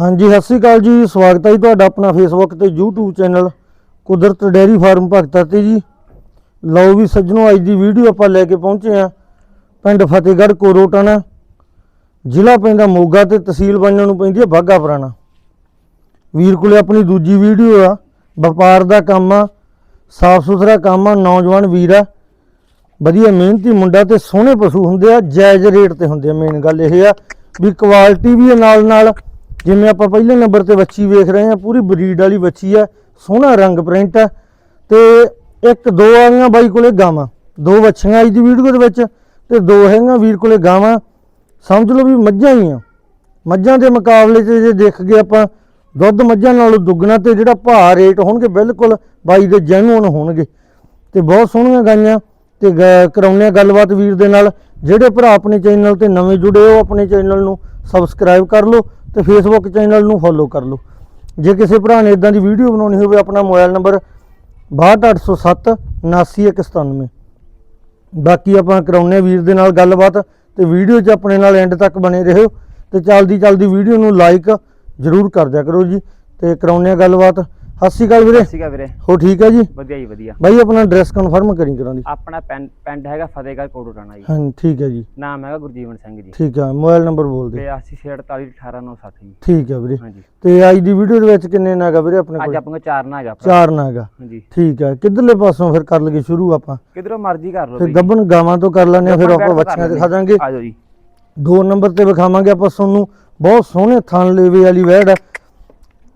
ਹਾਂਜੀ, ਸਤਿ ਸ੍ਰੀ ਅਕਾਲ ਜੀ। ਸਵਾਗਤ ਹੈ ਜੀ ਤੁਹਾਡਾ ਆਪਣਾ ਫੇਸਬੁੱਕ ਤੇ YouTube channel Kudrat dairy farm Bhagta ਤੇ ਜੀ। ਲਓ ਵੀ ਸੱਜਣੋ, ਅੱਜ ਦੀ ਵੀਡੀਓ ਆਪਾਂ ਲੈ ਕੇ ਪਹੁੰਚੇ ਆ ਪਿੰਡ ਫਤਿਹਗੜ੍ਹ ਕੋਰੋਟਾਣਾ ਜ਼ਿਲ੍ਹਾ ਪੈਂਦਾ ਮੋਗਾ ਤੇ ਤਹਿਸੀਲ ਬਣਨ ਨੂੰ ਪੈਂਦੀ ਹੈ ਬਾਗਾ ਪੁਰਾਣਾ। ਵੀਰ ਕੋਲੇ ਆਪਣੀ ਦੂਜੀ ਵੀਡੀਓ ਆ। ਵਪਾਰ ਦਾ ਕੰਮ ਆ, ਸਾਫ਼ ਸੁਥਰਾ ਕੰਮ ਆ, ਨੌਜਵਾਨ ਵੀਰ ਆ। ਵਧੀਆ ਮਿਹਨਤੀ ਮੁੰਡਾ ਤੇ ਸੋਹਣੇ ਪਸ਼ੂ ਹੁੰਦੇ ਆ, ਜਾਇਜ਼ ਰੇਟ ਤੇ ਹੁੰਦੇ ਆ। ਮੇਨ ਗੱਲ ਇਹ ਆ ਵੀ ਕੁਆਲਿਟੀ ਵੀ ਆ ਨਾਲ ਨਾਲ ਜਿਵੇਂ ਆਪਾਂ ਪਹਿਲੇ ਨੰਬਰ ਤੇ ਬੱਚੀ ਵੇਖ ਰਹੇ ਹਾਂ, ਪੂਰੀ ਬਰੀਡ ਵਾਲੀ ਬੱਚੀ ਆ, ਸੋਹਣਾ ਰੰਗ ਪ੍ਰਿੰਟ ਆ ਤੇ ਇੱਕ, ਦੋ ਆਈਆਂ ਬਾਈ ਕੋਲੇ ਗਾਵਾਂ, ਦੋ ਬੱਚੀਆਂ ਅੱਜ ਦੀ ਵੀਡੀਓ ਦੇ ਵਿੱਚ ਤੇ ਦੋ ਹੈਗੀਆਂ ਵੀਰ ਕੋਲੇ ਗਾਵਾਂ। ਸਮਝ ਲਓ ਵੀ ਮੱਝਾਂ ਹੀ ਆ। ਮੱਝਾਂ ਦੇ ਮੁਕਾਬਲੇ 'ਚ ਜੇ ਦੇਖ ਗਏ ਆਪਾਂ, ਦੁੱਧ ਮੱਝਾਂ ਨਾਲੋਂ ਦੁੱਗਣਾ ਤੇ ਜਿਹੜਾ ਭਾਅ ਰੇਟ ਹੋਣਗੇ ਬਿਲਕੁਲ ਬਾਈ ਦੇ ਜੈਨੂਨ ਹੋਣਗੇ। ਤੇ ਬਹੁਤ ਸੋਹਣੀਆਂ ਗਾਈਆਂ ਤੇ ਗ- ਕਰਾਉਂਦੇ ਆ ਗੱਲਬਾਤ ਵੀਰ ਦੇ ਨਾਲ। ਜਿਹੜੇ ਭਰਾ ਆਪਣੇ ਚੈਨਲ ਤੇ ਨਵੇਂ ਜੁੜੇ ਹੋ, ਆਪਣੇ ਚੈਨਲ ਨੂੰ ਸਬਸਕ੍ਰਾਈਬ ਕਰ ਲਓ। ਤੇ ਫੇਸਬੁੱਕ ਚੈਨਲ ਨੂੰ ਫੋਲੋ ਕਰ ਲਓ। ਜੇ ਕਿਸੇ ਭਰਾ ਨੇ ਇਦਾਂ ਦੀ ਵੀਡੀਓ ਬਣਾਉਣੀ ਹੋਵੇ, ਆਪਣਾ ਮੋਬਾਈਲ ਨੰਬਰ 62807 79197 ਬਾਕੀ ਆਪਾਂ ਕਰਾਉਂਦੇ ਹਾਂ ਵੀਰ ਦੇ ਨਾਲ ਗੱਲਬਾਤ ਤੇ ਵੀਡੀਓ 'ਚ ਆਪਣੇ ਨਾਲ ਐਂਡ ਤੱਕ ਬਣੇ ਰਹੋ ਤੇ ਚੱਲਦੀ ਚੱਲਦੀ ਵੀਡੀਓ ਨੂੰ ਲਾਈਕ ਜ਼ਰੂਰ ਕਰ ਦਿਆ ਕਰੋ ਜੀ ਤੇ ਕਰਾਉਂਦੇ ਹਾਂ ਗੱਲਬਾਤ। ਸਤਿ ਸ਼੍ਰੀ ਅਕਾਲ ਵੀਰੇ। ਸੀਗਾ ਵੀਰੇ। ਹੋ ਠੀਕ ਹੈ ਜੀ? ਵਧੀਆ ਜੀ ਵਧੀਆ। ਬਾਈ ਆਪਣਾ ਐਡਰੈਸ ਕਨਫਰਮ ਕਰੀ ਕਰਾਂ ਦੀ। ਆਪਣਾ ਪਿੰਡ ਹੈਗਾ ਫਤਿਹਗੜ੍ਹ ਕੋਟੋਟਾਣਾ ਜੀ। ਹਾਂ ਠੀਕ ਹੈ ਜੀ। ਨਾਮ ਹੈਗਾ ਗੁਰਜੀਵਨ ਸਿੰਘ ਜੀ। ਠੀਕ ਹੈ ਮੋਬਾਈਲ ਨੰਬਰ ਬੋਲ ਦੇ। 8248181960 ਜੀ। ਠੀਕ ਹੈ ਵੀਰੇ। ਹਾਂਜੀ। ਤੇ ਅੱਜ ਦੀ ਵੀਡੀਓ ਦੇ ਵਿੱਚ ਕਿੰਨੇ ਨਾਗਾ ਵੀਰੇ ਆਪਣੇ ਅੱਜ ਕੋਲ? ਆਪਾਂ ਕੋਲ ਚਾਰ ਨਾ ਹੈਗਾ। ਚਾਰ ਨਾਗਾ ਹਾਂਜੀ। ਠੀਕ ਹੈ ਕਿੱਧਰਲੇ ਪਾਸੋਂ ਫਿਰ ਕਰ ਲਈਏ ਸ਼ੁਰੂ ਆਪਾਂ? ਕਿਧਰੋਂ ਮਰਜ਼ੀ ਕਰ ਲਓ ਤੇ ਬਈ। ਗੱਬਨ ਗਾਵਾਂ ਤੋਂ ਕਰ ਆ ਫਿਰ ਆਪਾਂ ਬੱਚੀਆਂ ਦਿਖਾ ਦਾਂਗੇ। ਆ ਜਾਓ ਜੀ। ਦੋ ਨੰਬਰ ਤੇ ਵਿਖਾਵਾਂਗੇ ਆਪਾਂ ਤੁਹਾਨੂੰ। ਬਹੁਤ ਸੋਹਣੇ ਥਣ ਲੇਵੇ ਵਾਲੀ ਵੈੜ।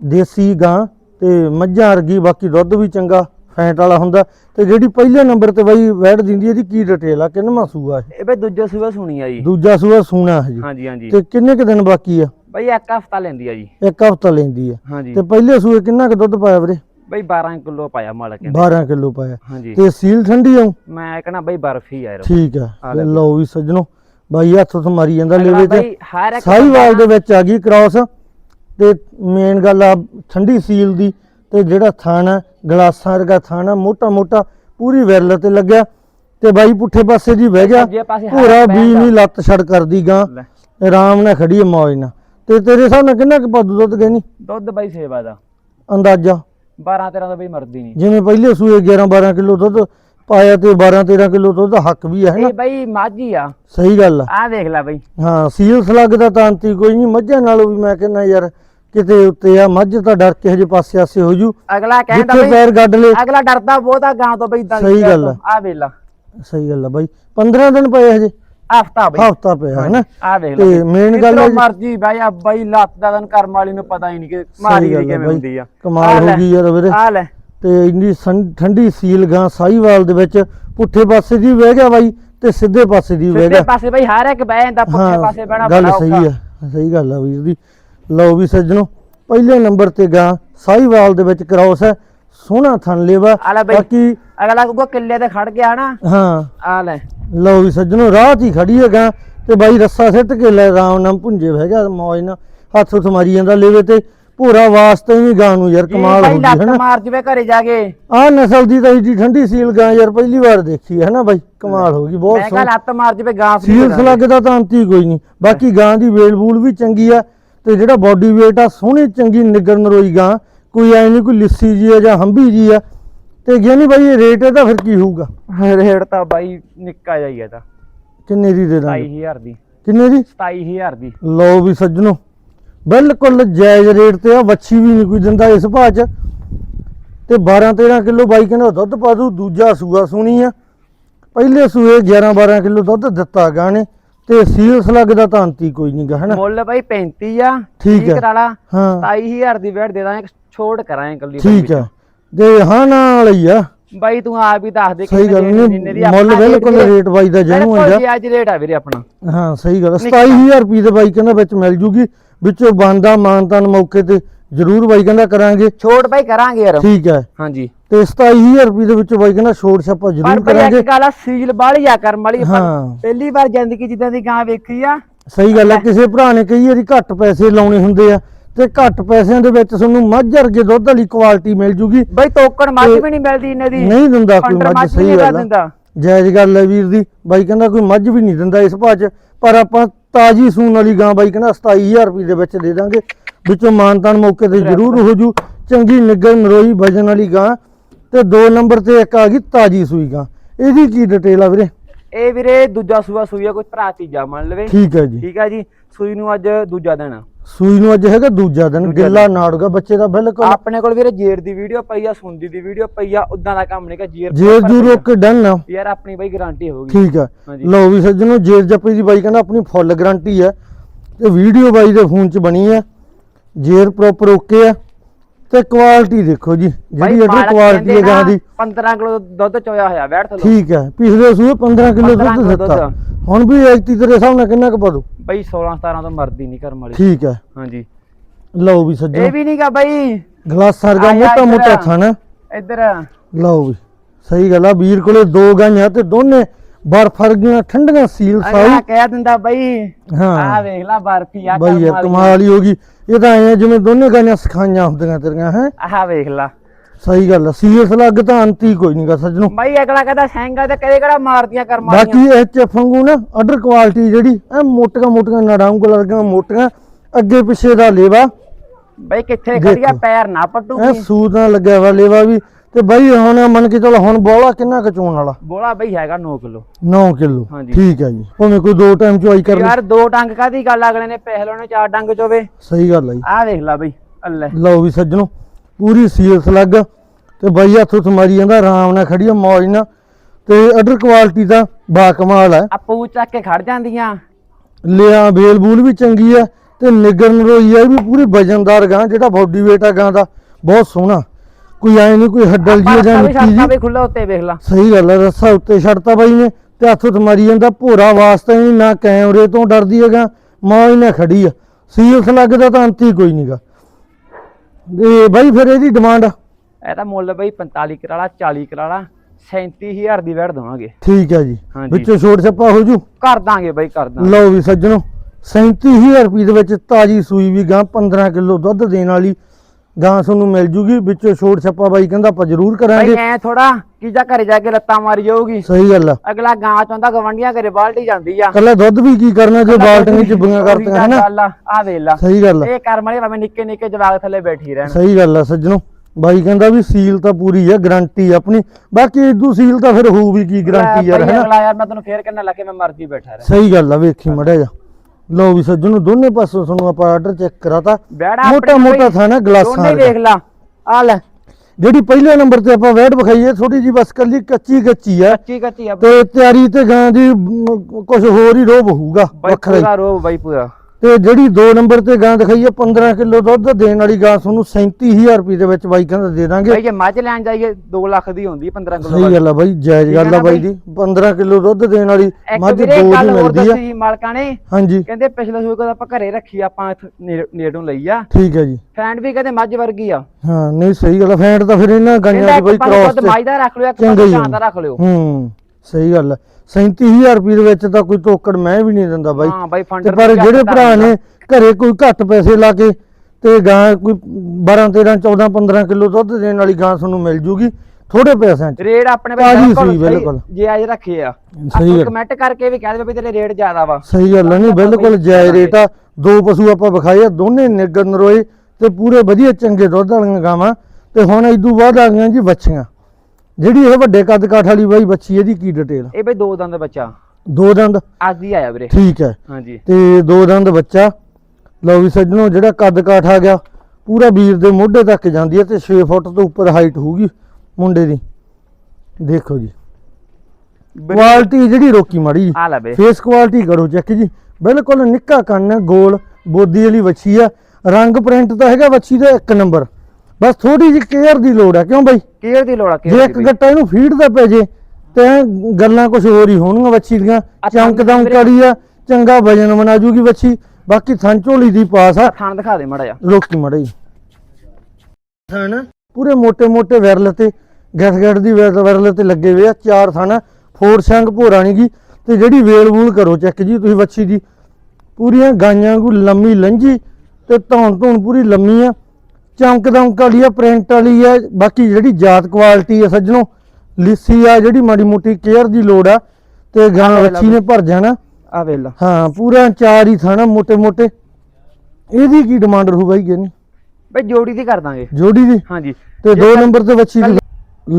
ਦੇਸੀ ਗਾਂ। ਤੇ ਮੱਝਾਂ ਵਰਗੀ ਬਾਕੀ ਦੁੱਧ ਵੀ ਚੰਗਾ ਫੈਂਟ ਵਾਲਾ ਹੁੰਦਾ। ਤੇ ਜਿਹੜੀ ਪਹਿਲੇ ਨੰਬਰ ਤੇ ਬਾਈ ਵੈੜ ਦਿੰਦੀ ਇਹਦੀ ਕੀ ਡਿਟੇਲ ਆ? ਕਿੰਨਵਾਂ ਸੂਆ ਇਹ? ਇਹ ਬਈ ਦੂਜਾ ਸੂਬਾ ਸੁਣੀ ਆ ਜੀ। ਦੂਜਾ ਸੂਆ ਸੂਣਾ ਹੈ ਜੀ। ਹਾਂਜੀ ਹਾਂਜੀ। ਤੇ ਕਿੰਨੇ ਕੁ ਦਿਨ ਬਾਕੀ ਆ? ਬਈ ਇੱਕ ਹਫਤਾ ਲੈਂਦੀ ਆ ਜੀ। ਇੱਕ ਹਫਤਾ ਲੈਂਦੀ ਆ। ਹਾਂਜੀ। ਤੇ ਪਹਿਲੇ ਸੂਏ ਕਿੰਨਾ ਕੁ ਦੁੱਧ ਪਾਇਆ ਵੀਰੇ? ਬਈ 12 ਕਿਲੋ ਪਾਇਆ ਮਾਲਕ ਕਹਿੰਦੇ। 12 ਕਿਲੋ ਪਾਇਆ। ਹਾਂਜੀ। ਤੇ ਸੀਲ ਠੰਡੀ ਆਉ ਮੈਂ ਕਹਣਾ ਬਈ ਬਰਫ ਹੀ ਯਾਰ ਠੀਕ ਆ। ਆ ਲਓ ਵੀ ਸੱਜਣੋ ਬਾਈ ਹੱਥ ਤੋਂ ਮਾਰੀ ਜਾਂਦਾ ਲੇਵੇ ਤੇ। ਸਾਹੀਵਾਲ ਦੇ ਵਿੱਚ ਆ ਗਈ ਕ੍ਰਾਸ ਤੇ ਮੇਨ ਗੱਲ ਆ ਠੰਡੀ ਸੀਲ ਦੀ ਤੇ ਜਿਹੜਾ ਥਣ ਆ, ਗਲਾਸਾਂ ਵਰਗਾ ਥਣ ਆ ਮੋਟਾ ਮੋਟਾ ਪੂਰੀ ਵਿਰਲ ਤੇ ਲੱਗਿਆ ਤੇ ਬਾਈ ਪੁੱਠੇ ਪਾਸੇ ਜੀ ਬਹਿ ਗਿਆ ਪੂਰਾ ਵੀ ਨਹੀਂ ਲੱਤ ਛੜ ਕਰਦੀ ਗਾਂ। ਆਰਾਮ ਨਾਲ ਖੜੀ ਹੈ ਮੌਜ ਨਾਲ। ਤੇ ਤੇਰੇ ਹਿਸਾਬ ਨਾਲ ਕਿੰਨਾ ਕੁ ਪਾਦੂ ਦੁੱਧ ਗਏ ਨਹੀਂ ਦੁੱਧ ਬਈ ਸੇਵਾ ਦਾ। ਅੰਦਾਜ਼ਾ? 12 13 ਦਾ ਬਈ ਮਰਦੀ ਨਹੀਂ। ਜਿਵੇਂ ਪਹਿਲੇ ਸੂਏ 11 12 ਕਿਲੋ ਦੁੱਧ ਪਾਇਆ ਤੇ 12 13 ਕਿਲੋ ਦੁੱਧ ਹੱਕ ਵੀ ਹੈ ਨਾ? ਇਹ ਬਈ ਮਾਝੀ ਆ। ਸਹੀ ਗੱਲ ਆ। ਆ ਦੇਖ ਲੈ ਬਈ। ਹਾਂ ਸੀਲ ਸਲੱਗ ਦਾ ਤਾਂ ਅੰਤੀ ਕੋਈ ਨਹੀਂ ਮੱਝਾਂ ਨਾਲੋਂ ਵੀ ਮੈਂ ਕਹਿੰਦਾ ਯਾਰ ਕਿਤੇ ਉੱਤੇ ਆ ਮੱਝ ਤਾਂ ਡਰ ਕੇ ਹਜੇ ਪਾਸੇ ਆਸੇ ਹੋ ਜੂ। ਅਗਲਾ ਕਹਿੰਦਾ ਜਿੱਥੇ ਬਈ ਪੈਰ ਗੱਡ ਲੇ ਅਗਲਾ ਡਰਦਾ ਬਹੁਤ ਆ ਗਾਂ ਤੋਂ ਬਈ ਇਦਾਂ ਸਹੀ ਗੱਲ ਆ। ਆ ਵੇਲਾ ਸਹੀ ਗੱਲ ਆ ਬਾਈ। 15 ਦਿਨ ਪਏ ਹਜੇ। ਹਫਤਾ ਬਈ। ਹਫਤਾ ਪਿਆ ਹੈ ਨਾ। ਆ ਵੇਖ ਤੇ ਮੇਨ ਗੱਲ ਇਹ- ਮਰਜ਼ੀ ਬਾਈ ਆ ਬਾਈ ਲੱਤ ਦਾ ਦਿਨ ਕਰਮ ਵਾਲੀ ਨੂੰ ਪਤਾ ਹੀ ਨਹੀਂ ਕਿ ਮਾਰੀ ਗੱਲ ਦੀ ਆ ਕਿਵੇਂ ਬਾਈ। ਹੁੰਦੀ ਆ। ਕਮਾਲ ਹੋ ਗਈ ਯਾਰ ਵੀਰੇ। ਆ ਲੈ। ਤੇ ਇੰਨੀ ਸੰ- ਠੰਡੀ ਸੀਲ ਗਾਂ ਸਾਹੀਵਾਲ ਦੇ ਵਿੱਚ। ਪੁੱਠੇ ਪਾਸੇ ਦੀ ਵਹਿ ਗਿਆ ਬਾਈ ਤੇ ਸਿੱਧੇ ਪਾਸੇ ਦੀ ਵਹਿ ਸਿੱਧੇ ਗਿਆ। ਪਾਸੇ ਬਈ ਹਰ ਇੱਕ ਬਹਿ ਜਾਂਦਾ ਪੁੱਠੇ ਪਾਸੇ ਬਹਿਣਾ ਗੱਲ ਬੜਾ ਸਹੀ ਔਖਾ ਆ। ਸਹੀ ਗੱਲ ਆ ਵੀਰ ਦੀ। ਲਓ ਵੀ ਸੱਜਣੋ ਪਹਿਲੇ ਨੰਬਰ ਤੇ ਗਾਂ ਸਾਹੀਵਾਲ ਦੇ ਵਿੱਚ ਕ੍ਰਾਸ ਹੈ ਸੋਹਣਾ ਥਣ ਲੇਵਾ ਆ ਲੈ ਬਈ। ਬਾਕੀ ਅਗਲਾ ਕੋ ਕਿੱਲੇ ਤੇ ਖੜ ਗਿਆ ਨਾ। ਹਾਂ। ਆ ਲੈ। ਲਓ ਵੀ ਸੱਜਣੋ ਰਾਹ 'ਚ ਹੀ ਖੜੀ ਹੈਗਾ ਤੇ ਬਾਈ ਰੱਸਾ ਸਿੱਟ ਕੇ ਲੈ ਰਾਮ ਨਾਲ ਪੁੰਜੇ ਬਹਿ ਗਿਆ ਮੌਜ ਨਾਲ ਹੱਥ ਉੱਥ ਮਾਰੀ ਜਾਂਦਾ ਲੇਵੇ ਤੇ ਭੋਰਾ ਵਾਸਤੇ ਵੀ ਗਾਂ ਨੂੰ ਯਾਰ ਜੀ ਕਮਾਲ ਬਾਈ ਹੋ ਹੈ ਨਾ ਮਾਰ ਜਵੇ ਘਰੇ ਜਾ ਕੇ। ਆਹ ਨਸਲ ਦੀ ਤਾਂ ਏਡੀ ਠੰਡੀ ਸੀਲ ਗਾਂ ਯਾਰ ਪਹਿਲੀ ਵਾਰ ਦੇਖੀ ਹੈ ਨਾ ਬਾਈ ਕਮਾਲ ਹੋ ਗਈ ਬਹੁਤ ਮੈਂ ਕਹਾ ਸੋਹਣੀ। ਲੱਤ ਮਾਰ ਜਵੇ ਗਾਂ ਸੀਲ ਸਲੱਗ ਦਾ ਤਾਂ ਅੰਤੀ ਕੋਈ ਨਹੀਂ ਬਾਕੀ ਗਾਂ ਦੀ ਵੇਲ ਵੂਲ ਵੀ ਚੰਗੀ ਆ ਤੇ ਜਿਹੜਾ ਬਾਡੀ weight ਆ ਸੋਹਣੀ ਚੰਗੀ ਨਿਗਰ ਨਰੋਈ ਗਾਂ ਕੋਈ ਐ ਨਹੀਂ ਕੋਈ ਲਿੱਸੀ ਜੀ ਆ ਜਾਂ ਹੰਬੀ ਜੀ ਆ ਤੇ ਗਿਆਨੀ ਬਾਈ ਇਹ ਰੇਟ ਇਹਦਾ ਫਿਰ ਕੀ ਹੋਊਗਾ? ਰੇਟ ਤਾਂ ਬਾਈ ਨਿੱਕਾ ਜਿਹਾ ਹੀ ਆ ਤਾਂ ਕਿੰਨੇ ਦੀ ਦੇ ਦਾਂਗੇ? 27000 ਦੀ। ਕਿੰਨੇ ਦੀ? 27000 ਦੀ। ਲਓ ਵੀ ਸੱਜਣੋ ਬਿਲਕੁਲ ਜਾਇਜ਼ ਰੇਟ ਤੇ ਆ ਵੱਛੀ ਵੀ ਨਹੀਂ ਕੋਈ ਦਿੰਦਾ ਇਸ ਭਾਅ 'ਚ। ਤੇ 12 13 ਕਿਲੋ ਬਾਈ ਕਹਿੰਦਾ ਦੁੱਧ ਪਾ ਦੂ ਦੂਜਾ ਸੂਆ ਸੁਣੀ ਆ। ਪਹਿਲੇ ਸੂਏ 11 12 ਕਿਲੋ ਦੁੱਧ ਦਿੱਤਾ ਗਾਂ ਨੇ। ਤੇ ਸੀਲ ਸਲੱਗ ਦਾ ਤਾਂ ਅੰਤੀ ਕੋਈ ਨਹੀਂ ਗਾ ਹਨਾ ਮੁੱਲ ਬਾਈ 35 ਆ ਠੀਕ ਹੈ। ਕਰਾਲਾ ਹਾਂ 27000 ਦੀ ਵੇਟ ਦੇ ਦਾਂਗੇ ਛੋੜ ਕਰਾਂਗੇ ਕੱਲੀ ਠੀਕ ਆ ਤੇ ਹਾਂ ਨਾਲ ਹੀ ਆ ਬਾਈ ਤੂੰ ਆਪ ਹੀ ਦੱਸ ਦੇ ਸਹੀ ਗੱਲ ਕਿੰਨੇ ਨਹੀਂ ਮੁੱਲ ਬਿਲਕੁਲ। ਰੇਟ ਬਾਈ ਦਾ ਜੈਨੂਅਨ ਬਿਲਕੁਲ ਜਾ ਜੀ ਅੱਜ ਰੇਟ ਆ ਵੀਰੇ ਆਪਣਾ ਹਾਂ ਸਹੀ ਗੱਲ ਆ। 27000 ਰੁਪਏ ਦੇ ਬਾਈ ਕਹਿੰਦਾ ਵਿੱਚ ਮਿਲ ਜੂਗੀ ਵਿੱਚੋਂ ਬੰਦਾ ਮਾਨਤਾਨ ਮੌਕੇ ਤੇ ਜ਼ਰੂਰ ਬਾਈ ਕਹਿੰਦਾ ਕਰਾਂਗੇ। ਛੋਟ ਬਾਈ ਕਰਾਂਗੇ ਯਾਰ। ਠੀਕ ਹੈ। ਹਾਂਜੀ। ਤੇ 27000 ਰੁਪਏ ਦੇ ਵਿੱਚ ਬਾਈ ਕਹਿੰਦਾ ਛੋੜ ਛਾਪਾ ਪਰ ਜ਼ਰੂਰ ਬਾਈ ਕਰਾਂਗੇ। ਇੱਕ ਗੱਲ ਆ ਸੀਲ ਬਾਹਲੀ ਆ ਕਰਮ ਵਾਲੀ ਆਪਾਂ ਹਾਂ। ਪਹਿਲੀ ਵਾਰ ਜ਼ਿੰਦਗੀ ਜਿੱਦਾਂ ਦੀ ਗਾਂ ਵੇਖੀ ਆ। ਸਹੀ ਗੱਲ ਹੈ ਕਿਸੇ ਭਰਾ ਨੇ ਕਈ ਵਾਰੀ ਘੱਟ ਪੈਸੇ ਲਾਉਣੇ ਹੁੰਦੇ ਆ ਤੇ ਘੱਟ ਪੈਸਿਆਂ ਦੇ ਵਿੱਚ ਤੁਹਾਨੂੰ ਮੱਝ ਵਰਗੇ ਦੁੱਧ ਵਾਲੀ ਕੁਆਲਿਟੀ ਮਿਲ ਜੂਗੀ। ਬਾਈ ਤੋਕੜ ਮੱਝ ਤੇ ਵੀ ਨਹੀਂ ਮਿਲਦੀ ਇਹਨੇ ਦੀ। ਨਹੀਂ ਦਿੰਦਾ ਕੋਈ ਪੰਡਰ ਮੱਝ ਵੀ ਸਹੀ ਨਹੀਂ ਗੱਲ ਆ। ਦਿੰਦਾ। ਜਾਇਜ਼ ਗੱਲ ਹੈ ਵੀਰ ਦੀ। ਬਾਈ ਕਹਿੰਦਾ ਕੋਈ ਮੱਝ ਵੀ ਨਹੀਂ ਦਿੰਦਾ ਇਸ ਭਾਅ 'ਚ। ਪਰ ਆਪਾਂ ਤਾਜੀ ਸੂਣ ਵਾਲੀ ਗਾਂ ਬਾਈ ਕਹਿੰਦਾ 27000 ਰੁਪਏ ਦੇ ਵਿੱਚ ਦੇ ਦਾਂਗੇ। ਵਿੱਚੋਂ ਮਾਨਤਾਨ ਮੌਕੇ ਤੇ ਜ਼ਰੂਰ ਹੋ ਜੂ ਚੰਗੀ ਨਿੱਗਰ ਨਰੋਈ ਵਜਨ ਵਾਲੀ ਗਾਂ ਤੇ ਦੋ ਨੰਬਰ ਤੇ ਇੱਕ ਆ ਗਈ ਤਾਜੀ ਸੂਈ ਗਾਂ। ਇਹਦੀ ਕੀ ਡਿਟੇਲ ਆ ਵੀਰੇ? ਇਹ ਵੀਰੇ ਦੂਜਾ ਸੂਆ ਸੂਈ ਆ ਕੋਈ ਭਰਾ ਤੀਜਾ ਮੰਨ ਲਵੇ। ਠੀਕ ਹੈ ਜੀ। ਠੀਕ ਆ ਜੀ। ਸੂਈ ਨੂੰ ਅੱਜ ਦੂਜਾ ਦਿਨ। ਆ। ਸੂਈ ਨੂੰ ਅੱਜ ਹੈਗਾ ਦੂਜਾ ਦਿਨ। ਗਿੱਲਾ ਨਾੜੂਗਾ ਬੱਚੇ ਦਾ ਬਿਲਕੁਲ। ਆਪਣੇ ਕੋਲ ਵੀਰੇ ਜੇਰ ਦੀ ਵੀਡੀਓ ਪਈ ਆ ਸੁੰਦੀ ਦੀ ਵੀਡੀਓ ਪਈ ਆ ਉਦਾਂ ਦਾ ਕੰਮ ਨਹੀਂ ਕਿ ਜੇਰ ਜੇ proper ਜੂ ਪਈ ਆ। ਰੋਕ ਡਨ ਆ। ਯਾਰ ਆਪਣੀ ਬਈ ਗਾਰੰਟੀ ਹੋਊਗੀ। ਠੀਕ ਆ। ਲਓ ਵੀ ਸੱਜਣੋ ਜੇਰ ਜੱਪੀ ਦੀ ਬਾਈ ਕਹਿੰਦਾ ਆਪਣੀ ਫੁੱਲ ਗਾਰੰਟੀ ਹੈ ਤੇ ਵੀਡੀਓ ਬਾਈ ਦੇ ਫੋਨ 'ਚ ਬਣੀ ਹੈ ਜੇਰ ਪ੍ਰੋਪਰ ਓਕੇ ਆ ਤੇ ਕੁਆਲਿਟੀ ਦੇਖੋ ਜੀ ਜਿਹੜੀ ਮਾਲਕ ਕੁਆਲਿਟੀ ਹੈ ਗਾਂ ਦੀ। 15 ਕਿਲੋ ਦੁੱਧ ਚੋਇਆ ਹੋਇਆ ਬੈਠ ਥਲੋ ਠੀਕ ਹੈ ਪਿਛਲੇ ਸੂਏ 15 ਕਿਲੋ 15 ਦੁੱਧ ਦਿੱਤਾ। ਹੁਣ ਵੀ ਐਕਟੀ ਤੇਰੇ ਹਿਸਾਬ ਨਾਲ ਕਿੰਨਾ ਕੁ ਪਾ ਦੋ ਬਈ 16 17 ਤੋਂ ਮਰਦੀ ਨਹੀਂ ਕਰਮ ਵਾਲੀ। ਠੀਕ ਹੈ। ਹਾਂਜੀ। ਲਓ ਵੀ ਇਹ ਸੱਜਣੋ ਵੀ ਨਹੀਂਗਾ ਬਈ। ਗਲਾਸਾਂ ਆ ਜਾ ਮੋਟਾ ਮੋਟਾ। ਥਣ। ਇੱਧਰ। ਲਓ ਵੀ ਸਹੀ ਗੱਲ ਆ ਵੀਰ ਕੋਲੇ ਦੋ ਗਾਈਆਂ ਤੇ ਦੋਨੇ ਬਰਫ ਵਰਗੀਆਂ ਠੰਡੀਆਂ ਸੀਲ ਸਾਈ। ਕਹਿ ਦਿੰਦਾ ਬਈ ਹਾਂ। ਆ ਵੇਖ ਲੈ ਬਰਫੀ ਆ ਬਈ ਕਮਾਲ ਹੀ ਹੋ ਗਈ। ਇਹ ਤਾਂ ਐ ਜਿਵੇਂ ਦੋਨੇ ਗਾਈਆਂ ਸਿਖਾਈਆਂ ਹੁੰਦੀਆਂ ਤੇਰੀਆਂ ਹੈ? ਆਹ ਵੇਖ ਲੈ। ਸਹੀ ਗੱਲ ਆ ਸੀਰੀਅਸ ਲੱਗ ਤਾਂ ਅੰਤੀ ਕੋਈ ਨਹੀਂਗਾ ਸੱਜਣੋ। ਬਈ ਅਗਲਾ ਕਹਿੰਦਾ ਸੈਂਗਾ ਤੇ ਕਦੇ ਕਿਹੜਾ ਮਾਰਦੀਆਂ ਕਰਮ ਬਾਕੀ ਐਚ ਐਫ ਵਾਂਗੂ ਨਾ ਅਡਰ ਕੁਆਲਿਟੀ ਜਿਹੜੀ ਐ ਮੋਟੀਆਂ ਮੋਟੀਆਂ ਨੜਾਂ ਵਰਗੀਆਂ ਮੋਟੀਆਂ ਅੱਗੇ ਪਿੱਛੇ ਦਾ ਲੇਵਾ। ਬਈ ਕਿੱਥੇ ਖੜੀਆ। ਪੈਰ ਨਾ ਐ ਪੱਟੂਗੀ ਸੂਤ ਨਾਲ ਲੱਗਿਆ ਵਾ ਲੇਵਾ ਵੀ। ਤੇ ਬਾਈ ਹੁਣ ਮੰਨ ਕੇ ਚੱਲ ਹੁਣ ਬੋਲਾ ਕਿੰਨਾ ਕਚੋਣ ਵਾਲਾ? ਬੋਲਾ ਬਈ ਹੈਗਾ 9 ਕਿਲੋ। 9 ਕਿਲੋ ਹਾਂਜੀ। ਠੀਕ ਹੈ ਜੀ। ਭਾਵੇਂ ਕੋਈ ਦੋ ਟਾਈਮ ਚੁਆਈ ਕਰ ਲੈ। ਯਾਰ ਦੋ ਡੰਗ ਕਾਦੀ ਗੱਲ ਅਗਲੇ ਨੇ ਪੈਸੇ ਲਾਉਣੇ ਚਾਰ ਡੰਗ ਚੋਵੇ। ਸਹੀ ਗੱਲ ਹੈ ਜੀ। ਆਹ ਵੇਖ ਲੈ ਬਈ ਅੱਲੇ। ਲਓ ਵੀ ਸੱਜਣੋ ਪੂਰੀ ਸੀਰੀਅਸ ਲੱਗ ਤੇ ਬਾਈ ਹੱਥੋਂ ਸਮਾਰੀ ਜਾਂਦਾ ਆਰਾਮ ਨਾਲ ਖੜੀ ਆ ਮੌਜ ਨਾਲ। ਤੇ ਅਡਰ ਕੁਆਲਿਟੀ ਦਾ ਬਾ ਕਮਾਲ ਹੈ ਆ ਪੂ ਚੱਕ ਕੇ ਖੜ ਜਾਂਦੀਆਂ। ਲਿਆ ਬੇਲ ਬੂਲ ਵੀ ਚੰਗੀ ਆ ਤੇ ਨਿਗਰ ਨਰੋਈ ਆ ਇਹ ਵੀ ਪੂਰੀ ਵਜਨਦਾਰ ਗਾਂ ਜਿਹੜਾ ਬਾਡੀ weight ਆ ਗਾਂ ਦਾ ਬਹੁਤ ਸੋਹਣਾ। ਕੋਈ ਐ ਨਹੀਂ ਕੋਈ ਹੱਡਲ ਜੀ ਜਾਂ ਛੱਡਤਾ ਜੀ ਵੀ ਖੁੱਲਾ ਉੱਤੇ ਵੇਖ ਲੈ। ਸਹੀ ਗੱਲ ਹੈ ਰੱਸਾ ਉੱਤੇ ਛੱਡਤਾ ਬਾਈ ਨੇ ਤੇ ਹੱਥੋਂ ਸਮਾਰੀ ਜਾਂਦਾ ਭੋਰਾ ਵਾਸਤਾ ਹੀ ਨਾ ਕੈਮਰੇ ਤੋਂ ਡਰਦੀ ਹੈਗਾ ਮੌਜ ਨਾਲ ਖੜੀ ਆ। ਸੀਰੀਅਸ ਲੱਗਦਾ ਤਾਂ ਅੰਤੀ ਕੋਈ ਨਹੀਂਗਾ ਤੇ ਬਾਈ ਫਿਰ ਇਹਦੀ ਡਿਮਾਂਡ ਇਹ ਤਾਂ ਮੁੱਲ ਬਈ 45 ਕਰਾਲਾ 40 ਕਰਾਲਾ 37000 ਦੀ ਵੈਟ ਦਵਾਂਗੇ। ਠੀਕ ਹੈ ਜੀ। ਵਿੱਚੋਂ ਛੋਟ ਛੱਪਾ ਹੋ ਜੂ? ਕਰ ਦਾਂਗੇ ਬਈ ਕਰ ਦਾਂਗੇ। ਲਓ ਵੀ ਸੱਜਣੋ 37000 ਰੁਪਏ ਦੇ ਵਿੱਚ ਤਾਜੀ ਸੂਈ ਵੀ ਗਾਂ 15 ਕਿਲੋ ਦੁੱਧ ਦੇਣ ਵਾਲੀ ਗਾਂ ਤੁਹਾਨੂੰ ਮਿਲ ਜੂਗੀ ਵਿੱਚੋਂ ਛੋਟ ਛੱਪਾ ਬਾਈ ਕਹਿੰਦਾ ਆਪਾਂ ਜ਼ਰੂਰ ਬਈ ਕਰਾਂਗੇ ਐ ਥੋੜਾ ਕੀ ਜਾ ਘਰੇ ਜਾ ਕੇ ਲੱਤਾਂ ਮਾਰੀ ਜਾਊਗੀ? ਸਹੀ ਗੱਲ ਆ। ਅਗਲਾ ਗਾਂ ਚੋਂਦਾ ਗਵੰਡੀਆਂ ਘਰੇ ਬਾਲਟੀ ਜਾਂਦੀ ਆ। ਕੱਲਾ ਦੁੱਧ ਵੀ ਕੀ ਕਰਨਾ ਜੇ ਬਾਲਟੀਆਂ ਚ ਬੁੰਗਾ ਕਰਤੀਆਂ ਹਨਾ ਗੱਲ ਆ ਆ ਵੇਖ ਲਾ। ਸਹੀ ਗੱਲ ਆ। ਇਹ ਕਰਮ ਵਾਲੇ ਭਾਵੇਂ ਨਿੱਕੇ ਨਿੱਕੇ ਜਵਾਗ ਥੱਲੇ ਬੈਠੀ ਰਹਿਣ। ਸਹੀ ਗੱਲ ਆ ਸੱਜਣੋ। ਬਾਈ ਕਹਿੰਦਾ ਵੀ ਸੀਲ ਤਾਂ ਪੂਰੀ ਆ ਗਾਰੰਟੀ ਆਪਣੀ। ਬਾਕੀ ਇਦੂ ਸੀਲ ਤਾਂ ਫਿਰ ਹੋਊ ਵੀ ਕੀ ਗਾਰੰਟੀ ਯਾਰ ਬਈ ਹੈਨਾ ਅਗਲਾ ਯਾਰ ਮੈਂ ਤੈਨੂੰ ਫੇਰ ਕਹਿਣਾ ਲੱਗੇ ਮੈਂ ਮਰਜ਼ੀ ਬੈਠਾ ਰਹਿ। ਸਹੀ ਗੱਲ ਆ ਵੇਖੀ ਮੜਿਆ ਜਾ। ਲਓ ਵੀ ਸੱਜਣੋ ਦੋਨੇ ਪਾਸੋਂ ਤੁਹਾਨੂੰ ਆਪਾਂ ਆਰਡਰ ਚੈੱਕ ਕਰਾਤਾ। ਬੈੜਾ ਮੋਟਾ ਮੋਟਾ ਥਾ ਨਾ ਗਲਾਸਾਂ ਦੋਨੇ। ਵੇਖ ਲਾ। ਆ ਲੈ। ਜਿਹੜੀ ਪਹਿਲੇ ਨੰਬਰ ਤੇ ਆਪਾਂ ਵੈਟ ਵਿਖਾਈਏ ਥੋੜੀ ਜੀ ਬਸ ਕੱਲੀ ਕੱਚੀ ਕੱਚੀ ਆ। ਕੱਚੀ ਕੱਚੀ ਆ। ਤੇ ਤਿਆਰੀ ਤੇ ਗਾਂ ਦੀ ਕੁਝ ਹੋਰ ਹੀ ਰੋਬ ਹੋਊਗਾ ਵੱਖਰਾ ਹੀ। ਰੋਬ ਬਾਈ ਪੂਰਾ। ਤੇ ਜਿਹੜੀ 2 ਨੰਬਰ ਤੇ ਗਾਂ ਦਿਖਾਈਏ 15 ਕਿਲੋ ਦੁੱਧ ਦੇਣ ਵਾਲੀ ਗਾਂ ਤੁਹਾਨੂੰ 37000 ਰੁਪਏ ਦੇ ਵਿੱਚ ਬਾਈ ਕਹਿੰਦਾ ਦੇ ਦਾਂਗੇ। ਬਾਈ ਜੇ ਮੱਝ ਲੈਣ ਜਾਈਏ 2 ਲੱਖ ਦੀ ਹੁੰਦੀ 15 ਕਿਲੋ ਸਹੀ ਗੱਲ ਆ ਬਾਈ ਜਾਇਜ਼ ਗੱਲ ਆ ਬਾਈ? ਦੀ। 15 ਕਿਲੋ ਦੁੱਧ ਦੇਣ ਵਾਲੀ ਮੱਝ ਵੀਰੇ ਦੋ ਮਿਲਦੀ ਆ। ਮਾਲਕਾਂ ਨੇ। ਹਾਂਜੀ। ਕਹਿੰਦੇ ਪਿਛਲੇ ਸੂਏ ਕੋਲ ਆਪਾਂ ਘਰੇ ਰੱਖੀ ਆਪਾਂ ਨੇੜ- ਲਈ ਆ। ਠੀਕ ਹੈ ਜੀ। ਫੈਂਡ ਵੀ ਕਹਿੰਦੇ ਮੱਝ ਵਰਗੀ ਆ। ਹਾਂ ਨਹੀਂ ਸਹੀ ਗੱਲ ਆ ਫੈਂਟ ਤਾਂ ਫਿਰ ਇਹਨਾਂ ਗਾਈਆਂ ਦੀ ਬਾਈ ਕ੍ਰਾਸ ਤੇ ਮੱਝ ਦਾ ਰੱਖ ਲਿਓ ਇੱਕ ਹੀ ਹੁੰਦਾ। ਦਾ ਰੱਖ ਲਿਓ। ਹੂੰ ਸਹੀ ਗੱਲ ਆ। 37000 ਰੁਪਏ ਦੇ ਵਿੱਚ ਤਾਂ ਕੋਈ ਤੋਕੜ ਮੈਂ ਵੀ ਨਹੀਂ ਦਿੰਦਾ ਬਾਈ। ਹਾਂ ਬਾਈ ਤੇ ਫੰਡਰ ਪਰ ਜਿਹੜੇ ਭਰਾ ਨੇ ਘਰੇ ਕੋਈ ਘੱਟ ਪੈਸੇ ਲਾ ਕੇ ਤੇ ਗਾਂ ਕੋਈ 12 13 14 15 ਕਿਲੋ ਦੁੱਧ ਦੇਣ ਵਾਲੀ ਗਾਂ ਤੁਹਾਨੂੰ ਮਿਲ ਜੂਗੀ ਥੋੜੇ ਪੈਸਿਆਂ 'ਚ। ਰੇਟ ਆਪਣੇ ਬਿਲਕੁਲ ਬਿਲਕੁਲ। ਜੇ ਅੱਜ ਰੱਖੇ ਆ। ਸਹੀ। ਕਮੈਂਟ ਕਰਕੇ ਵੀ ਕਹਿ ਦੇ ਵੀ ਤੇਰੇ ਰੇਟ ਜ਼ਿਆਦਾ ਵਾ। ਸਹੀ ਗੱਲ ਨਹੀਂ ਬਿਲਕੁਲ ਜਾਇਜ਼ ਰੇਟ ਆ। ਦੋ ਪਸ਼ੂ ਆਪਾਂ ਵਿਖਾਏ ਆ ਦੋਨੇ ਨਿਗਰ ਨਰੋਏ ਤੇ ਪੂਰੇ ਵਧੀਆ ਚੰਗੇ ਦੁੱਧ ਵਾਲੀਆਂ ਗਾਵਾਂ। ਤੇ ਹੁਣ ਇਦੋਂ ਬਾਅਦ ਆ ਗਈਆਂ ਜੀ ਬੱਚੀਆਂ ਜਿਹੜੀ ਇਹ ਵੱਡੇ ਕੱਦ ਕਾਠ ਵਾਲੀ ਬਾਈ ਬੱਚੀ ਇਹਦੀ ਕੀ ਡਿਟੇਲ ਇਹ ਬਈ ਦੋ ਦੰਦ ਬੱਚਾ। ਦੋ ਦੰਦ? ਅੱਜ ਹੀ ਆਇਆ ਵੀਰੇ। ਠੀਕ ਹੈ। ਹਾਂਜੀ। ਤੇ ਦੋ ਦੰਦ ਬੱਚਾ। ਲਓ ਵੀ ਸੱਜਣੋ ਜਿਹੜਾ ਕੱਦ ਕਾਠ ਆ ਗਿਆ ਪੂਰਾ ਵੀਰ ਦੇ ਮੋਢੇ ਤੱਕ ਜਾਂਦੀ ਹੈ ਤੇ 6 ਫੁੱਟ ਤੋਂ ਉੱਪਰ ਹਾਈਟ ਹੋਊਗੀ ਮੁੰਡੇ ਦੀ। ਦੇਖੋ ਜੀ। ਕੁਆਲਿਟੀ ਜਿਹੜੀ ਰੋਕੀ ਮਾੜੀ ਆ ਲੈ ਬੇ ਫੇਸ ਕੁਆਲਿਟੀ ਕਰੋ ਚੈੱਕ ਜੀ। ਬਿਲਕੁਲ ਨਿੱਕਾ ਕੰਨ ਗੋਲ ਬੋਦੀ ਵਾਲੀ ਵੱਛੀ ਆ ਰੰਗ ਪ੍ਰਿੰਟ ਤਾਂ ਹੈਗਾ ਵੱਛੀ ਦਾ ਇੱਕ ਨੰਬਰ ਬਸ ਥੋੜੀ ਜਿਹੀ ਕੇਅਰ ਦੀ ਲੋੜ ਹੈ ਕਿਉਂ ਬਾਈ? ਕੇਅਰ ਦੀ ਲੋੜ ਆ ਜੇ ਇੱਕ ਗੱਟਾ ਇਹਨੂੰ ਫੀਡ ਦਾ ਪੈ ਜੇ ਤੇ ਗੱਲਾਂ ਕੁਝ ਹੋਰ ਹੀ ਹੋਣਗੀਆਂ ਵੱਛੀ ਦੀਆਂ। ਚਮਕਦਾਂ ਕੜੀ ਆ ਚੰਗਾ ਵਜਨ ਬਣਾ ਜੂਗੀ ਵੱਛੀ। ਬਾਕੀ ਥਣ ਝੋਲੀ ਦੀ ਪਾਸ ਆ। ਥਣ ਦਿਖਾ ਦੇ ਮੜਾ ਜਾ ਰੋਕੀ ਮੜਾ ਜੀ ਥਣ ਪੂਰੇ ਮੋٹے-ਮੋٹے ਵਿਰਲ ਤੇ ਗੱਠ-ਗੱਠ ਦੀ ਵਿਰਲ ਤੇ ਲੱਗੇ ਹੋਏ ਆ ਚਾਰ ਥਣ। ਫੋਰ ਸਿੰਘ ਭੋਰਾਣੀ ਦੀ ਤੇ ਜਿਹੜੀ ਵੇਲ-ਵੂਲ ਕਰੋ ਚੈੱਕ ਜੀ ਤੁਸੀਂ ਵੱਛੀ ਦੀ। ਪੂਰੀਆਂ ਗਾਈਆਂ ਨੂੰ ਲੰਮੀ ਲੰਝੀ ਤੇ ਧੌਣ ਧੌਣ ਪੂਰੀ ਲੰਮੀ ਆ। ਚਮਕ ਦਮਕ ਵਾਲੀ ਆ ਪ੍ਰਿੰਟ ਵਾਲੀ ਆ ਬਾਕੀ ਜਿਹੜੀ ਜਾਤ ਕੁਆਲਿਟੀ ਆ ਸੱਜਣੋ ਲਿੱਸੀ ਆ ਜਿਹੜੀ ਮਾੜੀ ਮੋਟੀ ਕੇਅਰ ਦੀ ਲੋੜ ਆ ਤੇ ਗਾਂ ਰੱਖੀ ਨੇ ਭਰ ਜਾਣਾ। ਆ ਵੇਲਾ। ਹਾਂ ਪੂਰਾ ਚਾਰ ਹੀ ਥਾਣਾ ਮੋਟੇ ਮੋਟੇ। ਇਹਦੀ ਕੀ ਡਿਮਾਂਡ ਰਹੂ ਬਾਈ ਜੀ ਬਈ ਜੋੜੀ ਦੀ ਕਰ ਦਾਂਗੇ। ਜੋੜੀ ਦੀ? ਹਾਂਜੀ। ਤੇ ਦੋ ਨੰਬਰ ਤੇ ਵੱਛੀ ਦੀ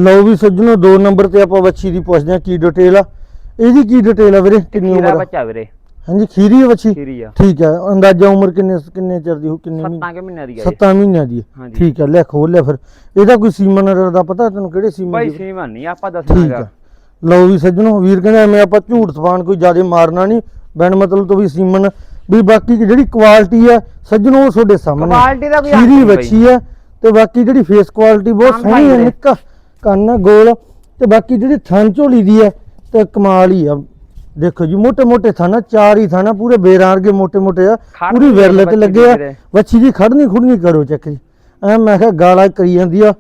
ਲਓ ਵੀ ਸੱਜਣੋ 2 ਨੰਬਰ ਤੇ ਆਪਾਂ ਵੱਛੀ ਦੀ ਪੁੱਛਦੇ ਆ ਕੀ ਡਿਟੇਲ ਆ। ਇਹਦੀ ਕੀ ਡਿਟੇਲ ਆ ਵੀਰੇ? ਕਿੰਨੀ ਉਮਰ ਬੱਚਾ ਵੀਰੇ? ਹਾਂਜੀ ਖੀਰੀ ਹੈ ਖੀਰੀ ਆ। ਠੀਕ ਹੈ ਅੰਦਾਜ਼ਾ ਉਮਰ ਕਿੰਨੇ ਕਿੰਨੇ ਚਿਰ ਦੀ ਹੋ ਕਿੰਨੇ ਮਹੀਨੇ? ਸੱਤਾਂ ਕੇ ਮਹੀਨਿਆਂ ਦੀ ਆ ਇਹ। 7 ਮਹੀਨਿਆਂ ਦੀ ਹੈ। ਹਾਂਜੀ। ਠੀਕ ਹੈ ਲੈ ਖੋਲ ਲਿਆ ਫਿਰ। ਇਹਦਾ ਕੋਈ ਸੀਮਨ ਦਾ ਪਤਾ ਤੈਨੂੰ ਕਿਹੜੇ ਸੀਮਨ ਬਾਈ ਦੀ? ਸੀਮਨ ਨਹੀਂ ਆਪਾਂ ਠੀਕ ਦੱਸਣਾਗਾ ਹੈ। ਲਓ ਵੀ ਸੱਜਣੋ ਵੀਰ ਕਹਿੰਦਾ ਐਵੇਂ ਆਪਾਂ ਝੂਠ ਸਵਾਨ ਕੋਈ ਜ਼ਿਆਦਾ ਮਾਰਨਾ ਨਹੀਂ। ਬੈਨ ਮਤਲਬ ਤੋਂ ਵੀ ਸੀਮਨ। ਵੀ ਬਾਕੀ ਦੀ ਜਿਹੜੀ ਕੁਆਲਿਟੀ ਹੈ ਸੱਜਣੋ ਉਹ ਤੁਹਾਡੇ ਸਾਹਮਣੇ ਕੁਆਲਿਟੀ ਦਾ ਕੋਈ ਹੱਥ ਖੀਰੀ ਨਹੀਂ ਬਾਈ। ਵੱਛੀ ਹੈ ਤੇ ਬਾਕੀ ਜਿਹੜੀ ਫੇਸ ਕੁਆਲਿਟੀ ਬਹੁਤ ਸੋਹਣੀ ਹੈ ਭਾਈ ਦੇ। ਨਿੱਕਾ। ਕੰਨ ਗੋਲ। ਤੇ ਬਾਕੀ ਜਿਹੜੀ ਥਣ ਝੋਲੀ ਦੀ ਹੈ ਤੇ ਕਮਾਲ ਹੀ ਆ। ਦੇਖੋ ਜੀ ਮੋਟੇ ਮੋਟੇ ਥਾਣਾ ਚਾਰ ਹੀ ਥਾਣਾ ਪੂਰੇ ਬੇਰਾਂ ਵਰਗੇ ਮੋٹے ਮੋٹे ਆ ਪੂਰੀ ਵਿਰਲ ਤੇ ਲੱਗੇ ਆ। ਵੱਛੀ ਦੀ ਖੜਨੀ ਖੁੜਨੀ ਕਰੋ ਚੱਕ ਐ ਮੈਂ ਕਿਹਾ ਗਾਲਾਂ ਕਰੀ ਜਾਂਦੀ ਆ।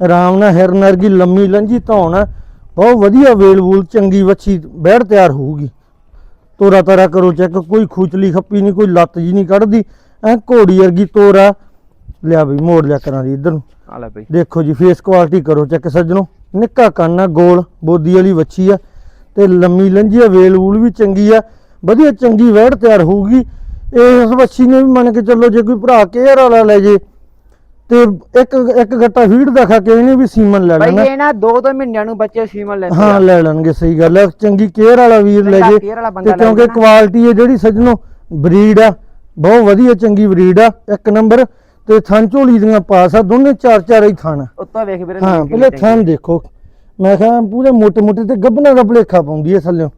ਆਰਾਮ ਨਾਲ ਹਿਰਨ ਵਰਗੀ ਲੰਮੀ ਲੰਜੀ ਧੌਣ ਬਹੁਤ ਵਧੀਆ ਵੇਲ ਵੂਲ ਚੰਗੀ ਵੱਛੀ ਬੈੜ ਤਿਆਰ ਹੋਊਗੀ। ਤੋਰਾ ਤਾਰਾ ਕਰੋ ਚੈੱਕ ਕੋਈ ਖੂਚਲੀ ਖੱਪੀ ਨਹੀਂ ਕੋਈ ਲੱਤ ਜੀ ਨਹੀਂ ਕੱਢਦੀ। ਐ ਘੋੜੀ ਵਰਗੀ ਤੋਰਾ ਲਿਆ ਬਈ ਮੋੜ ਲਿਆ ਕਰਾਂ ਦੀ ਇਧਰ ਨੂੰ। ਆ ਲੈ ਬਈ। ਦੇਖੋ ਜੀ ਫੇਸ ਕੁਆਲਿਟੀ ਕਰੋ ਚੈੱਕ ਸੱਜਣੋ। ਨਿੱਕਾ ਕੰਨ ਆ ਗੋਲ ਬੋਦੀ ਵਾਲੀ ਵੱਛੀ ਆ। ਤੇ ਲੰਮੀ ਆ ਵੇਲ ਵੂਲ ਵੀ ਚੰਗੀ ਆ ਵਧੀਆ ਚੰਗੀ ਵਹਿੜ ਤਿਆਰ ਹੋਊਗੀ। ਇਸ ਵੱਛੀ ਨੇ ਵੀ ਮੰਨ ਕੇ ਚੱਲੋ ਜੇ ਕੋਈ ਭਰਾ ਕੇਅਰ ਵਾਲਾ ਲੈ ਜੇ ਤੇ ਇੱਕ ਇੱਕ ਗੱਟਾ ਫੀਡ ਦਾ ਖਾ ਕੇ ਇਹਨੇ ਵੀ ਸੀਮਨ ਲੈ ਬਾਈ ਲੈਣਾ। ਇਹ ਨਾ ਦੋ ਦੋ ਮਹੀਨਿਆਂ ਨੂੰ ਬੱਚੇ ਸੀਮਨ ਲੈਂਦੇ ਹਾਂ ਲੈ ਲੈਣਗੇ ਸਹੀ ਗੱਲ ਹੈ ਚੰਗੀ ਕੇਅਰ ਵਾਲਾ ਵੀਰ ਲੈ ਜੇ ਕਿਉਂਕਿ। ਕੁਆਲਿਟੀ ਹੈ ਜਿਹੜੀ ਸੱਜਣੋ ਬਰੀਡ ਆ ਬਹੁਤ ਵਧੀਆ ਚੰਗੀ ਬਰੀਡ ਆ ਇੱਕ ਨੰਬਰ। ਤੇ ਥਣ ਝੋਲੀ ਦੀਆਂ ਪਾਸ ਆ ਦੋਨੇ ਚਾਰ ਚਾਰ ਹੀ ਥਣ। ਉੱਤੋਂ ਵੇਖ ਵੀਰੇ ਹਾਂ ਪਹਿਲੇ ਥਣ ਦੇਖੋ। ਮੈਂ ਕਿਹਾ ਪੂਰੇ ਮੋਟੇ ਮੋਟੇ ਤੇ ਗੱਬਣਾ ਦਾ ਭਲੇਖਾ ਪਾਉਂਦੀ ਐ ਥੱਲੇ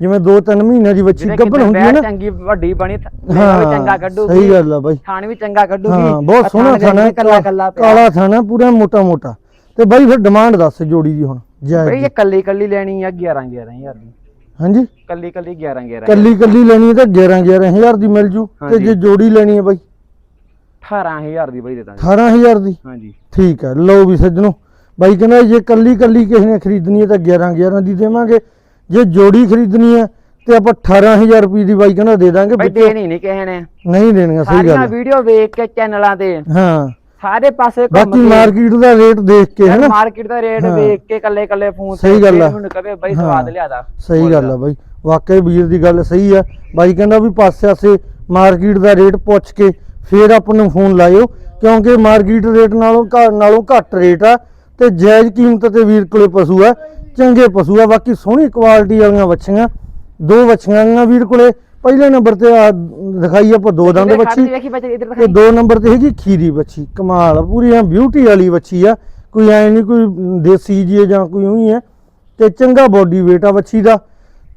ਜਿਵੇਂ 2-3 ਮਹੀਨੇ ਦੀ ਬੱਚੀ ਗੱਬਣ ਹੁੰਦੀ ਐ ਨਾ। ਚੰਗੀ ਵੱਡੀ ਬਣੀ ਥਾਣਾ ਚੰਗਾ ਕੱਢੂਗੀ। ਸਹੀ ਗੱਲ ਆ ਬਾਈ। ਥਾਣ ਵੀ ਚੰਗਾ ਕੱਢੂਗੀ। ਹਾਂ ਬਹੁਤ ਸੋਹਣਾ ਥਾਣਾ ਕਾਲਾ ਥਾਣਾ ਪੂਰਾ ਮੋਟਾ ਮੋਟਾ। ਤੇ ਬਾਈ ਫਿਰ ਡਿਮਾਂਡ ਦੱਸ ਜੋੜੀ ਦੀ ਹੁਣ ਜਾਇਜ਼ ਬਈ ਇਹ ਕੱਲੀ ਕੱਲੀ ਲੈਣੀ ਆ 11 11000 ਦੀ। ਹਾਂਜੀ? ਕੱਲੀ ਕੱਲੀ 11 11000 ਕੱਲੀ ਕੱਲੀ ਲੈਣੀ ਤਾਂ 11 11000 ਦੀ ਮਿਲ ਜੂ। ਤੇ ਜੇ ਜੋੜੀ ਲੈਣੀ ਹੈ ਬਾਈ? 18000 ਦੀ ਬਾਈ ਦੇ ਦਾਂਗੇ। 18000 ਦੀ? ਹਾਂਜੀ। ਠੀਕ ਆ ਲਓ ਵੀ ਸੱਜਣੋ। ਬਾਈ ਕਹਿੰਦਾ ਜੇ ਕੱਲੀ ਕੱਲੀ ਕਿਸੇ ਨੇ ਖਰੀਦਣੀ ਹੈ ਤਾਂ 11 11 ਦੀ ਦੇਵਾਂਗੇ। ਜੇ ਜੋੜੀ ਖਰੀਦਣੀ ਹੈ ਤੇ ਆਪਾਂ 18000 ਰੁਪਏ ਦੀ ਬਾਈ ਕਹਿੰਦਾ ਦੇ ਦਾਂਗੇ ਬਈ ਦੇਣੀ ਨਹੀਂ ਕਿਸੇ ਨੇ। ਨਹੀਂ ਦੇਣੀਆਂ ਸਹੀ ਸਾਰੀਆਂ ਗੱਲ ਹੈ। ਵੀਡੀਓ ਵੇਖ ਕੇ ਚੈਨਲਾਂ ਤੇ। ਹਾਂ। ਸਾਰੇ ਪਾਸੇ ਬਾਕੀ ਮਾਰਕੀਟ ਦਾ ਰੇਟ ਦੇਖ ਕੇ ਹੈ ਨਾ? ਮਾਰਕੀਟ ਦਾ ਰੇਟ। ਵੇਖ ਕੇ ਕੱਲੇ ਕੱਲੇ ਫੋਨ ਸਹੀ ਗੱਲ ਆ। ਹੁਣ ਕਵੇ ਬਈ। ਸਵਾਦ ਲਿਆਦਾ। ਸਹੀ ਗੱਲ ਆ ਬਾਈ। ਵਾਕਈ ਵੀਰ ਦੀ ਗੱਲ ਸਹੀ ਆ। ਬਾਈ ਕਹਿੰਦਾ ਵੀ ਪਾਸੇ ਆਸੇ ਮਾਰਕੀਟ ਦਾ ਰੇਟ ਪੁੱਛ ਕੇ ਫੇਰ ਆਪਾਂ ਨੂੰ ਫੋਨ ਲਾਇਓ। ਕਿਉਂਕਿ ਮਾਰਕੀਟ ਰੇਟ ਨਾਲੋਂ ਨਾਲੋਂ ਘੱਟ ਰੇਟ ਆ। ਤੇ ਜਾਇਜ਼ ਕੀਮਤ ਤੇ ਵੀਰ ਕੋਲੇ ਪਸ਼ੂ ਆ ਚੰਗੇ ਪਸ਼ੂ ਆ ਬਾਕੀ ਸੋਹਣੀ ਕੁਆਲਿਟੀ ਵਾਲੀਆਂ ਵੱਛੀਆਂ ਦੋ ਵੱਛੀਆਂ ਆਈਆਂ ਵੀਰ ਕੋਲੇ। ਪਹਿਲੇ ਨੰਬਰ ਤੇ ਆ ਦਿਖਾਈ ਆਪਾਂ ਦੋ ਦੰਦ ਵੱਛੀ ਤੇ ਦੋ ਨੰਬਰ ਤੇ ਹੈਗੀ ਖੀਰੀ ਬੱਚੀ ਕਮਾਲ ਆ, ਪੂਰੀ ਐ ਬਿਊਟੀ ਵਾਲੀ ਬੱਚੀ ਆ। ਕੋਈ ਐ ਨਹੀਂ ਕੋਈ ਦੇਸੀ ਜੀ ਹੈ ਜਾਂ ਕੋਈ ਉਹੀ ਹੈ ਤੇ ਚੰਗਾ ਬੋਡੀ weight ਆ ਬੱਚੀ ਦਾ।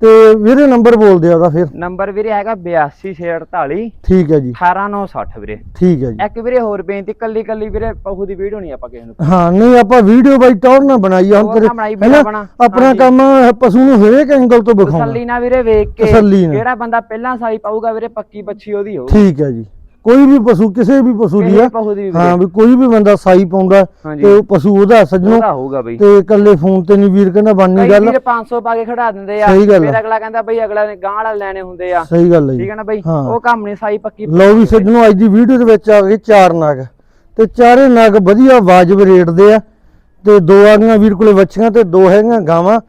ਤੇ ਵੀਰੇ ਨੰਬਰ ਬੋਲਦੇ ਆ ਉਹਦਾ ਫਿਰ। ਨੰਬਰ ਵੀਰੇ ਹੈਗਾ 82648 ਠੀਕ ਹੈ ਜੀ। 18960 ਵੀਰੇ। ਠੀਕ ਹੈ ਜੀ। ਇੱਕ ਵੀਰੇ ਹੋਰ ਬੇਨਤੀ ਕੱਲੀ ਕੱਲੀ ਵੀਰੇ ਪਹੂ ਦੀ ਵੀਡੀਓ ਨਹੀਂ ਆਪਾਂ ਕਿਸੇ ਨੂੰ ਹਾਂ ਨਹੀਂ ਆਪਾਂ ਵੀਡੀਓ ਬਾਈ ਟੌਰ ਨਾ ਬਣਾਈ ਹੁਣ ਤੇਰੇ ਨਾ। ਆਪਣਾ। ਕੰਮ ਪਸ਼ੂ ਨੂੰ ਹਰੇਕ ਐਂਗਲ ਤੋਂ ਤਸੱਲੀ ਵਿਖਾਉਣਾ ਨਾਲ ਵੀਰੇ ਵੇਖ ਕੇ ਤਸੱਲੀ। ਜਿਹੜਾ ਬੰਦਾ ਪਹਿਲਾਂ ਸਾਈ ਪਾਊਗਾ ਵੀਰੇ ਪੱਕੀ ਬੱਚੀ ਉਹਦੀ ਹੋਊ ਠੀਕ ਹੈ ਜੀ। ਕੋਈ ਵੀ ਪਸ਼ੂ ਕਿਸੇ ਵੀ ਪਸ਼ੂ ਦੀ ਆ। ਦੀ ਹਾਂ ਵੀ ਕੋਈ ਵੀ ਬੰਦਾ ਸਾਈ ਪਾਉਂਦਾ। ਤੇ ਉਹ ਪਸ਼ੂ ਉਹਦਾ ਸੱਜਣੋ। ਉਹਦਾ ਹੋਊਗਾ ਬਈ। ਤੇ ਇਕੱਲੇ ਫੋਨ ਤੇ ਨਹੀਂ ਵੀਰ ਕਹਿੰਦਾ ਬਣਨੀ ਗੱਲ। ਵੀਰੇ 500 ਪਾ ਕੇ ਖੜਾ ਦਿੰਦੇ ਆ। ਫਿਰ ਅਗਲਾ ਕਹਿੰਦਾ ਬਈ ਅਗਲਾ ਨੇ ਗਾਂ ਵਾਲਾ ਲੈਣੇ ਹੁੰਦੇ ਆ। ਸਹੀ ਗੱਲ ਹੈ ਠੀਕ ਹੈ ਨਾ ਬਈ। ਉਹ ਕੰਮ ਨਹੀਂ ਸਾਈ ਪੱਕੀ ਲਓ ਵੀ ਸੱਜਣੋ ਅੱਜ ਦੀ ਵੀਡੀਓ ਦੇ ਵਿੱਚ ਆ ਗਏ ਚਾਰ ਨਗ। ਤੇ ਚਾਰੇ ਨਗ ਵਧੀਆ ਵਾਜਬ ਰੇਟ ਦੇ ਆ। ਤੇ ਦੋ ਆ ਗਈਆਂ ਵੀਰ ਕੋਲੇ ਵੱਛੀਆਂ ਤੇ ਦੋ ਹੈਗੀਆਂ ਗਾਵਾਂ।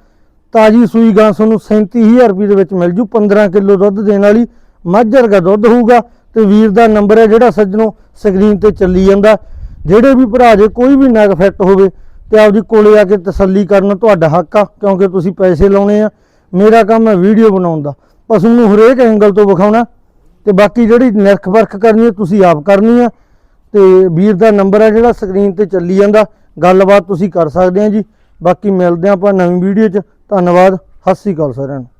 ਤਾਜੀ ਸੂਈ ਗਾਂ ਤੁਹਾਨੂੰ 37000 ਰੁਪਏ ਦੇ ਵਿੱਚ ਮਿਲ ਜੂ। 15 ਕਿਲੋ ਦੁੱਧ ਦੇਣ ਵਾਲੀ ਮੱਝ ਵਰਗਾ ਦੁੱਧ ਹੋਊਗਾ। ਤੇ ਵੀਰ ਦਾ ਨੰਬਰ ਹੈ ਜਿਹੜਾ ਸੱਜਣੋ ਸਕਰੀਨ ਤੇ ਚੱਲੀ ਜਾਂਦਾ। ਜਿਹੜੇ ਵੀ ਭਰਾ ਜੇ ਕੋਈ ਵੀ ਨਗ ਫੈਕਟ ਹੋਵੇ ਤੇ ਆਪਦੀ ਕੋਲੇ ਆ ਕੇ ਤਸੱਲੀ ਕਰਨ ਤੁਹਾਡਾ ਹੱਕ ਆ, ਕਿਉਂਕਿ ਤੁਸੀਂ ਪੈਸੇ ਲਾਉਣੇ ਆ। ਮੇਰਾ ਕੰਮ ਹੈ ਵੀਡੀਓ ਬਣਾਉਣ ਦਾ। ਪਸ਼ੂ ਨੂੰ ਹਰੇਕ ਐਂਗਲ ਤੋਂ ਵਿਖਾਉਣਾ। ਤੇ ਬਾਕੀ ਜਿਹੜੀ ਨਿਰਖ ਪਰਖ ਕਰਨੀ ਹੈ, ਤੁਸੀਂ ਆਪ ਕਰਨੀ ਆ। ਤੇ ਵੀਰ ਦਾ ਨੰਬਰ ਹੈ ਜਿਹੜਾ ਸਕਰੀਨ ਤੇ ਚੱਲੀ ਜਾਂਦਾ। ਗੱਲਬਾਤ ਤੁਸੀਂ ਕਰ ਸਕਦੇ ਆ ਜੀ। ਬਾਕੀ ਮਿਲਦੇ ਆ ਆਪਾਂ ਨਵੀਂ ਵੀਡੀਓ 'ਚ। ਧੰਨਵਾਦ। ਸਤਿ ਸ਼੍ਰੀ ਅਕਾਲ ਸਾਰਿਆਂ ਨੂੰ।